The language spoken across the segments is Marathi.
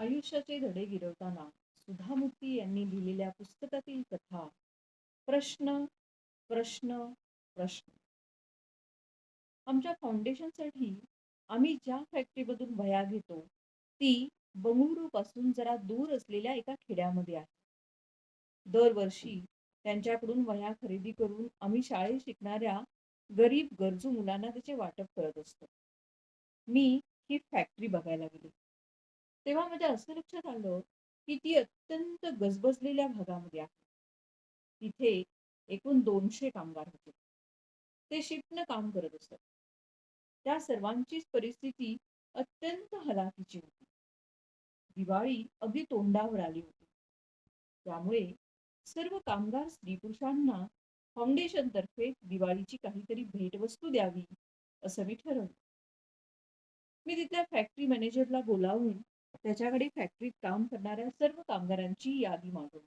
आयुष्याचे धडे गिरवताना सुधामूर्ती यांनी लिहिलेल्या पुस्तकातील कथा. प्रश्न प्रश्न प्रश्न. आमच्या फाउंडेशनसाठी आम्ही ज्या फॅक्टरीमधून वया घेतो ती बंगळुरू पासून जरा दूर असलेल्या एका खेड्यामध्ये आहे. दरवर्षी त्यांच्याकडून वह्या खरेदी करून आम्ही शाळेत शिकणाऱ्या गरीब गरजू मुलांना त्याचे वाटप करत असतो. मी ही फॅक्टरी बघायला गेले. तेव्हा माझ्या असं लक्षात आलं की ती अत्यंत गजबजलेल्या भागामध्ये आहे. तिथे एकूण दोनशे कामगार होते. ते शिफ्टनं काम करत असत. त्या सर्वांचीच परिस्थिती अत्यंत हलाखीची होती. दिवाळी अगदी तोंडावर आली होती. त्यामुळे सर्व कामगार स्त्री पुरुषांना फाउंडेशन तर्फे दिवाळीची काहीतरी भेटवस्तू द्यावी असं मी ठरवलं. मी तिथल्या फॅक्टरी मॅनेजरला बोलावून त्याच्याकडे फॅक्टरीत काम करणाऱ्या सर्व कामगारांची यादी मागवली.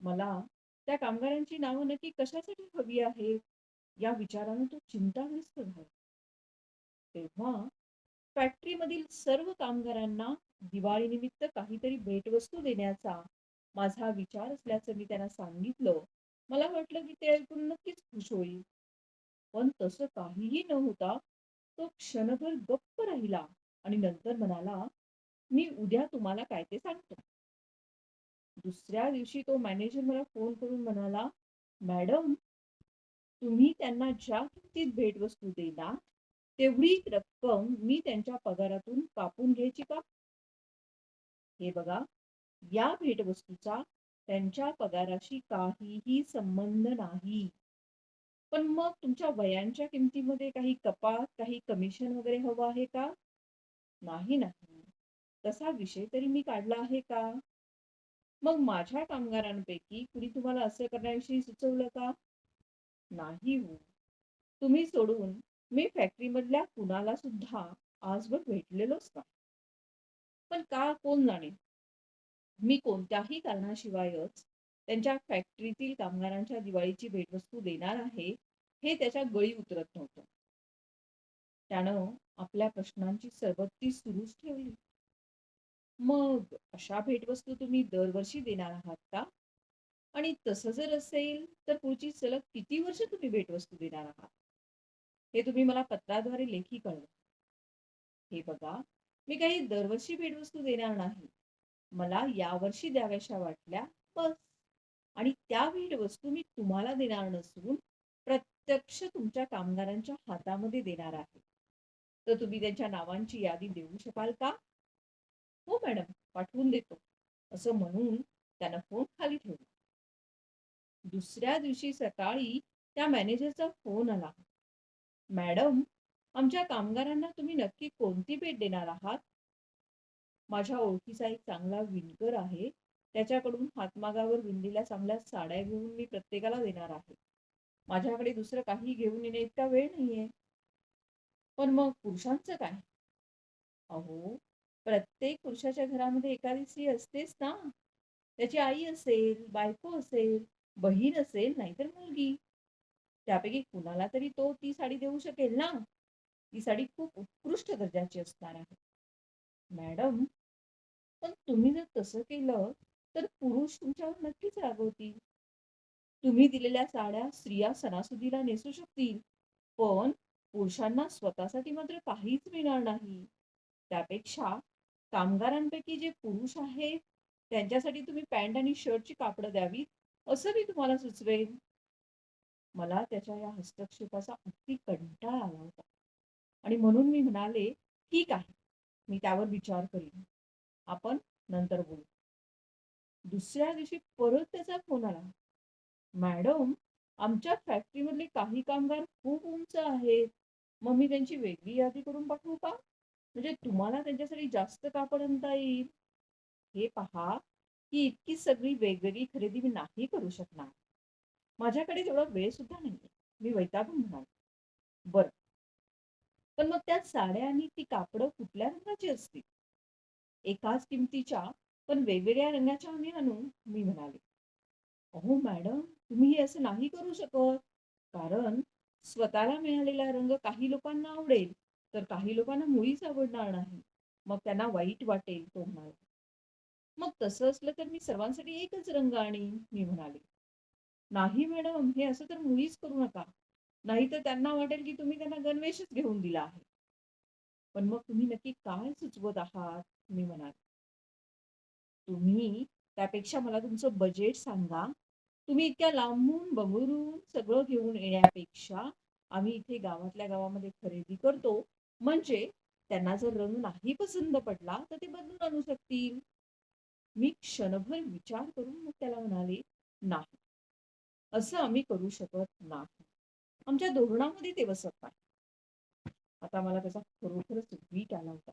मला त्या कामगारांची नावं नक्की कशासाठी हवी आहेत? या विचारानं तो चिंताग्रस्त झाला. तेव्हा फॅक्टरीमधील सर्व कामगारांना दिवाळीनिमित्त काहीतरी भेटवस्तू देण्याचा माझा विचार असल्याचं मी त्यांना सांगितलं. मला वाटलं की ते ऐकून नक्कीच खुश होईल. पण तसं काहीही न होता तो क्षणभर गप्प राहिला आणि नंतर म्हणाला मी उद्या तुम्हाला काय ते सांगतो. दुसऱ्या दिवशी तो मॅनेजर मला फोन करून म्हणाला मॅडम तुम्ही त्यांना ज्या किमतीत भेटवस्तू देणार तेवढी रक्कम मी त्यांच्या पगारातून कापून घ्यायची का? हे बघा या भेटवस्तूचा त्यांच्या पगाराशी काहीही संबंध नाही. पण मग तुमच्या वयांच्या किमतीमध्ये काही कपात काही कमिशन वगैरे हवं आहे का? नाही नाही. तसा विषय तरी मी काढला आहे का? मग माझ्या कामगारांपैकी कुणी तुम्हाला असं करण्याविषयी सुचवलं का? नाही हो. तुम्ही सोडून मी फॅक्टरीमधल्या कुणाला सुद्धा आजवर भेटलेलोच नाही. पण का कोण जाणे? मी कोणत्याही कारणाशिवायच त्यांच्या फॅक्टरीतील कामगारांच्या दिवाळीची भेटवस्तू देणार आहे हे त्याच्या गळी उतरत नव्हतं. त्यानं आपल्या प्रश्नांची सरबत्ती सुरूच ठेवली. मग अशा भेटवस्तू तुम्ही दरवर्षी देणार आहात का? आणि तसं जर असेल तर पुढची सलग किती वर्ष तुम्ही भेटवस्तू देणार आहात? हे तुम्ही मला पत्राद्वारे लेखी कळवा. हे बघा मी काही दरवर्षी भेटवस्तू देणार नाही. मला यावर्षी द्याव्याशा वाटल्या बस. आणि त्या भेटवस्तू मी तुम्हाला देणार नसून प्रत्यक्ष तुमच्या कामगारांच्या हातामध्ये देणार आहे. तर तुम्ही त्यांच्या नावांची यादी देऊ शकाल का? हो मॅडम पाठवून देतो. असं म्हणून त्यानं फोन खाली ठेवला. दुसऱ्या दिवशी सकाळी त्या मॅनेजरचा फोन आला. मॅडम आमच्या कामगारांना तुम्ही नक्की कोणती भेट देणार आहात? माझ्या ओळखीचा एक चांगला विणकर आहे. त्याच्याकडून हातमागावर विणलेल्या चांगल्या साड्या घेऊन मी प्रत्येकाला देणार आहे. माझ्याकडे दुसरं काही घेऊन येणे इतका वेळ नाहीये. पण मग पुरुषांचं काय? अहो प्रत्येक पुरुषाच्या घरामध्ये एखादी स्त्री असतेच ना? त्याची आई असेल बायको असेल बहीण असेल नाहीतर मुलगी. त्यापैकी कुणाला तरी तो ती साडी देऊ शकेल ना? ती साडी खूप उत्कृष्ट दर्जाची असणार आहे. मॅडम पण तुम्ही जर तसं केलं तर पुरुष तुमच्यावर नक्कीच रागवतील. तुम्ही दिलेल्या साड्या स्त्रिया सणासुदीला नेसू शकतील पण पुरुषांना स्वतःसाठी मात्र काहीच मिळणार नाही. त्यापेक्षा कामगारांपैकी जे पुरुष आहेत त्यांच्यासाठी तुम्ही पॅन्ट आणि शर्टची कापडं द्यावी असं मी तुम्हाला सुचवेन. मला त्याच्या या हस्तक्षेपाचा अगदी कंटाळा आला होता. आणि म्हणून मी म्हणाले ठीक आहे मी त्यावर विचार करीन. आपण नंतर बोलू. दुसऱ्या दिवशी परत त्याचा फोन आला. मॅडम आमच्या फॅक्टरीमधले काही कामगार खूप उंच आहेत. मग मी त्यांची वेगळी यादी करून पाठवू का? म्हणजे तुम्हाला त्यांच्यासाठी जास्त का आणता येईल? हे पहा की इतकी सगळी वेगवेगळी खरेदी मी नाही करू शकणार. माझ्याकडे तेवढा वेळ सुद्धा नाहीये. मी वैतागून म्हणाल. बर. पण मग त्या साड्या आणि ती कापड कुठल्या रंगाची असतील? एकाच किमतीच्या पण वेगवेगळ्या रंगाच्या आम्ही आणू मी म्हणाले. अहो मॅडम तुम्ही हे असं नाही करू शकत. कारण स्वतःला मिळालेला रंग काही लोकांना आवडेल. तर काही लोकांना मुळीच आवडणार नाही. मग त्यांना वाईट वाटेल तो म्हणाला मग तसं असलं तर मी सर्वांसाठी एकच रंग आणीन मी म्हणाले नाही मॅडम हे असं तर मुळीच करू नका. नाही तर त्यांना वाटेल की तुम्ही त्यांना गणवेशच घेऊन दिला आहे. पण मग तुम्ही नक्की काय सुचवत आहात? मी म्हणाले तुम्ही त्यापेक्षा मला तुमचं बजेट सांगा. तुम्ही इतक्या लांबून बंगळुरून सगळं घेऊन येण्यापेक्षा आम्ही इथे गावातल्या गावामध्ये खरेदी करतो. म्हणजे त्यांना जर रंग नाही पसंत पडला तर ते बदलून आणू शकतील. मी क्षणभर विचार करून मग त्याला म्हणाले नाही असं आम्ही करू शकत नाही. आमच्या धोरणामध्ये ते बसत नाही. आता मला त्याचा खरोखरच वीट आला होता.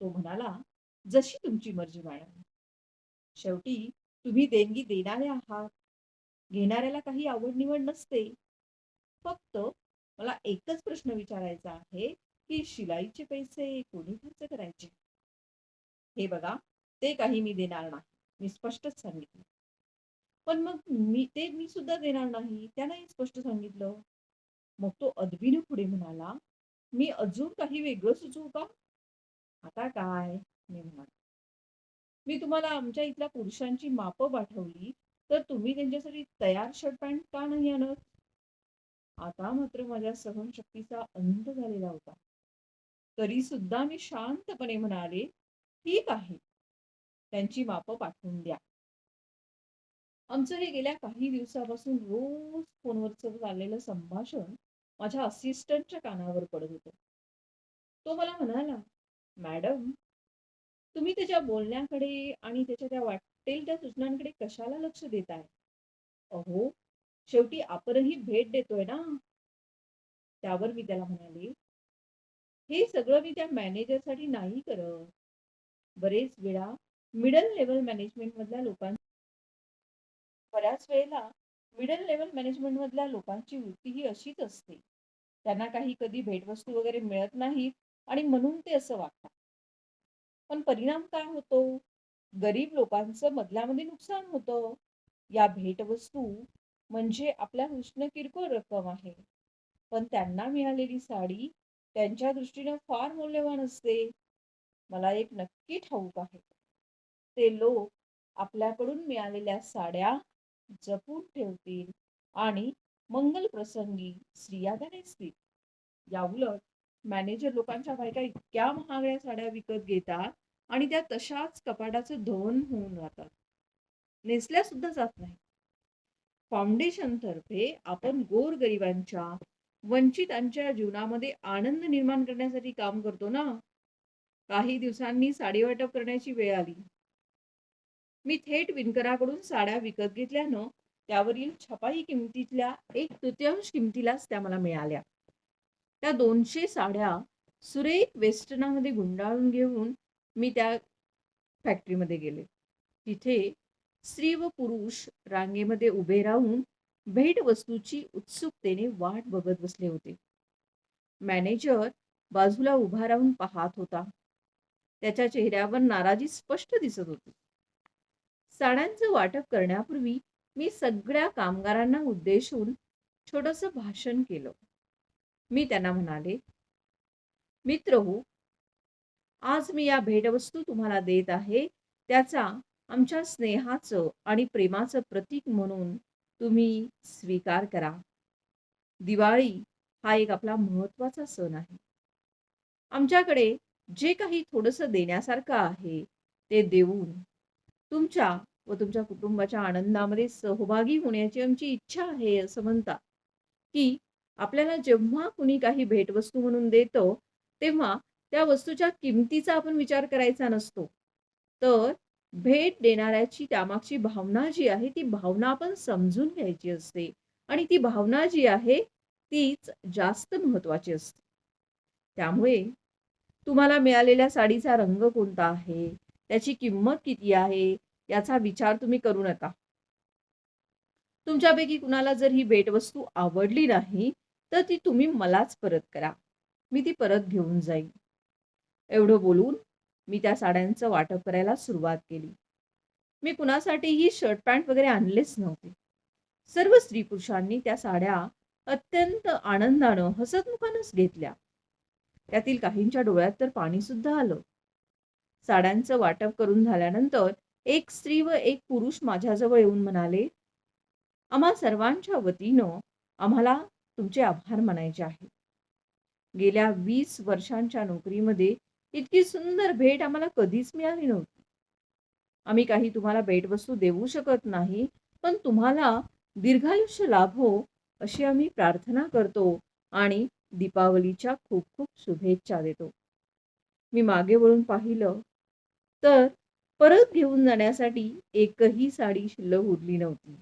तो म्हणाला जशी तुमची मर्जी मॅडम. शेवटी तुम्ही देणगी देणारे आहात. घेणाऱ्याला काही आवड निवड नसते. फक्त मला एकच प्रश्न विचारायचा आहे. की शिलाईचे पैसे कोणी खर्च करायचे? हे बघा ते काही मी देणार नाही. मी स्पष्टच सांगितलं. पण मग मी ते मी सुद्धा देणार नाही. त्यालाही स्पष्ट सांगितलं. मग तो अदबीने पुढे म्हणाला मी अजून काही वेगळं सुचवू का? आता काय? मी म्हणाले. मी तुम्हाला आमच्या इथल्या पुरुषांची मापं पाठवली तर तुम्ही त्यांच्यासाठी तयार शर्ट पॅन्ट का नाही आणत? आता मात्र माझ्या सहनशक्तीचा अंत झालेला होता. तरी सुद्धा मी शांतपणे म्हणाले ठीक आहे. त्यांची मापं पाठवून द्या. आमचं हे गेल्या काही दिवसापासून रोज फोनवरच चाललेलं संभाषण माझ्या असिस्टंटच्या कानावर पडत होतं. तो मला म्हणाला मॅडम तुम्ही त्याच्या बोलण्याकडे आणि त्याच्या त्या वाटेल त्या सूचनांकडे कशाला लक्ष देताय? अहो शेवटी आपणही भेट देतोय ना. त्यावर मी त्याला म्हणाले हे सगळं मी त्या मॅनेजरसाठी नाही करत. बरेच वेळा मिडल लेवल मॅनेजमेंट मधल्या लोकां बऱ्याच वेळेला मिडल लेवल मॅनेजमेंट मधल्या लोकांची वृत्ती ही अशीच असते. त्यांना काही कधी भेटवस्तू वगैरे मिळत नाहीत आणि म्हणून ते असं वागतात. पण परिणाम काय होतो? गरीब लोकांचं मधल्यामध्ये नुकसान होतं. या भेटवस्तू म्हणजे आपल्या कृष्ण किरकोळ रक्कम आहे. पण त्यांना मिळालेली साडी त्यांच्या दृष्टीनं फार मौल्यवान असते. मला एक नक्की ठाऊक आहे. ते लोक आपल्याकडून मिळालेल्या साड्या जपून ठेवतील आणि मंगल प्रसंगी स्त्रिया नेसतील या उलट मॅनेजर लोकांच्या बायका इतक्या महागड्या साड्या विकत घेतात आणि त्या तशाच कपाटाचं धोन होऊन राहतात. नेसल्या सुद्धा जात नाही फाउंडेशन तर्फे आपण गोरगरिबांच्या वंचितांच्या जीवनामध्ये आनंद निर्माण करण्यासाठी काम करतो ना? काही दिवसांनी साडी वाटप करण्याची वेळ आली. मी थेट विणकराकडून साड्या विकत घेतल्यानं त्यावरील छपाई किमतीतल्या एक तृतीयांश किमतीलाच त्या मला मिळाल्या. त्या दोनशे साड्या सुरेख वेस्टर्नामध्ये गुंडाळून घेऊन मी त्या फॅक्टरीमध्ये गेले. तिथे स्त्री व पुरुष रांगेमध्ये उभे राहून भेटवस्तूची उत्सुकतेने वाट बघत बसले होते. मॅनेजर बाजूला उभा राहून पाहत होता. त्याच्या चेहऱ्यावर नाराजी स्पष्ट दिसत होती. साड्यांचं वाटप करण्यापूर्वी मी सगळ्या कामगारांना उद्देशून छोटस भाषण केलं. मी त्यांना म्हणाले मित्र हो आज मी या भेटवस्तू तुम्हाला देत आहे. त्याचा आमच्या स्नेहाचं आणि प्रेमाचं प्रतीक म्हणून तुम्ही स्वीकार करा. दिवाळी हा एक आपला महत्त्वाचा सण आहे. आमच्याकडे जे काही थोडस देण्यासारखं आहे ते देऊन तुमच्या व तुमच्या कुटुंबाच्या आनंदामध्ये सहभागी होण्याची आमची इच्छा आहे असं म्हणतात. की आपल्याला जेव्हा कुणी काही भेटवस्तू म्हणून देतो तेव्हा त्या वस्तूच्या किमतीचा आपण विचार करायचा नसतो. तर भेट देणाऱ्याची त्यामागची भावना जी आहे ती भावना आपण समजून घ्यायची असते. आणि ती भावना जी आहे तीच जास्त महत्वाची असते. त्यामुळे तुम्हाला मिळालेल्या साडीचा रंग कोणता आहे? त्याची किंमत किती आहे? याचा विचार तुम्ही करू नका. तुमच्यापैकी कुणाला जर ही भेटवस्तू आवडली नाही तर ती तुम्ही मलाच परत करा. मी ती परत घेऊन जाईन. एवढं बोलून मी त्या साड्यांचं वाटप करायला सुरुवात केली. मी कुणासाठीही शर्ट पॅन्ट वगैरे आणलेच नव्हते. सर्व स्त्री पुरुषांनी त्या साड्या अत्यंत आनंदानं हसतमुखानच घेतल्या. त्यातील काहींच्या डोळ्यात तर पाणी सुद्धा आलं. साड्यांचं वाटप करून झाल्यानंतर एक स्त्री व एक पुरुष माझ्याजवळ येऊन म्हणाले आम्हा सर्वांच्या वतीनं आम्हाला तुमचे आभार मानायचे आहे. गेल्या वीस वर्षांच्या नोकरीमध्ये इतकी सुंदर भेट आम्हाला कधीच मिळाली नव्हती. आम्ही काही तुम्हाला भेटवस्तू देऊ शकत नाही पण तुम्हाला दीर्घायुष्य लाभो अशी आम्ही प्रार्थना करतो आणि दीपावलीच्या खूप खूप शुभेच्छा देतो. मी मागे वळून पाहिलं तर परत घेऊन जाण्यासाठी एकही साडी शिल्लक उरली नव्हती.